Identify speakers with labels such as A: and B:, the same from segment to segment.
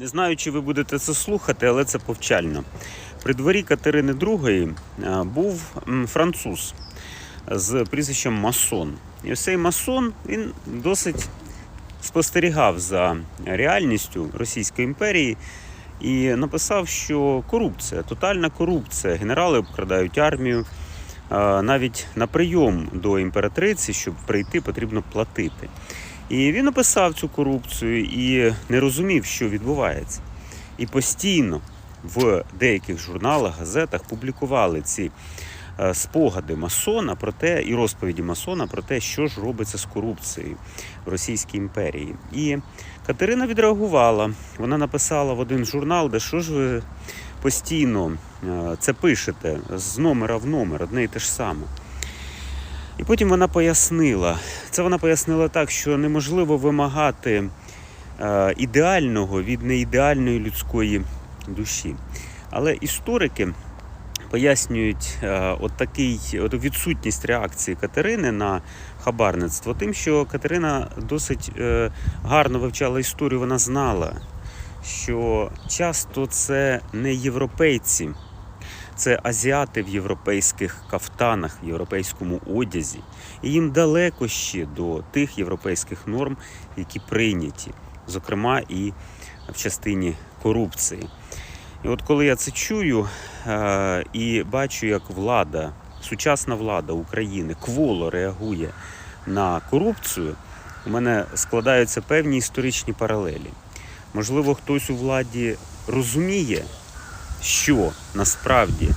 A: Не знаю, чи ви будете це слухати, але це повчально. При дворі Катерини II е, був француз з прізвищем Масон. І цей масон він досить спостерігав за реальністю Російської імперії і написав, що корупція, тотальна корупція. Генерали обкрадають армію. Е, Навіть на прийом до імператриці, щоб прийти, потрібно платити. І він описав цю корупцію і не розумів, що відбувається. І постійно в деяких журналах, газетах публікували ці е, спогади масона про те, і розповіді масона про те, що ж робиться з корупцією в Російській імперії. І Катерина відреагувала. Вона написала в один журнал, де що ж ви постійно е, це пишете з номера в номер, одне і те ж саме. І потім вона пояснила. Це вона пояснила так, що неможливо вимагати е, ідеального від неідеальної людської душі. Але історики пояснюють е, от такий, от відсутність реакції Катерини на хабарництво тим, що Катерина досить е, гарно вивчала історію, вона знала, що часто це не європейці, це азіати в європейських кафтанах, в європейському одязі. І їм далеко ще до тих європейських норм, які прийняті, зокрема і в частині корупції. І от коли я це чую е, і бачу, як влада, сучасна влада України кволо реагує на корупцію, у мене складаються певні історичні паралелі. Можливо, хтось у владі розуміє, що насправді е,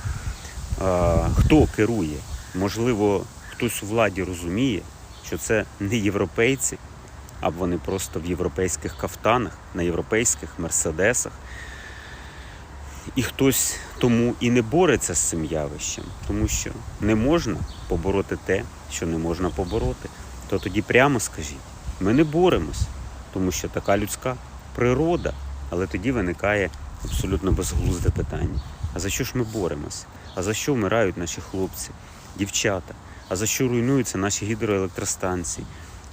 A: хто керує. Можливо, хтось у владі розуміє, що це не європейці, а вони просто в європейських кафтанах, на європейських мерседесах. І хтось тому і не бореться з цим явищем, тому що не можна побороти те, що не можна побороти. То тоді прямо скажіть, ми не боремось, тому що така людська природа, але тоді виникає абсолютно безглузде питання. А за що ж ми боремось? А за що вмирають наші хлопці, дівчата? А за що руйнуються наші гідроелектростанції?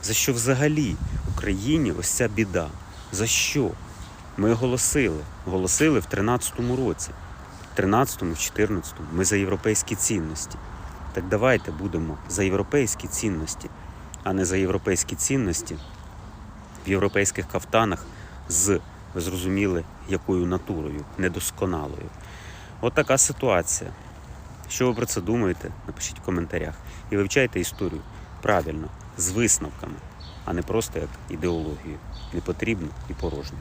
A: За що взагалі Україні ось ця біда? За що? Ми оголосили, оголосили в 13-му році, в 13-му, 14-му. Ми за європейські цінності. Так давайте будемо за європейські цінності, а не за європейські цінності в європейських кафтанах з ви зрозуміли якою натурою, недосконалою. От така ситуація. Що ви про це думаєте? Напишіть в коментарях. І вивчайте історію правильно, з висновками, а не просто як ідеологію. Не потрібно і порожньо.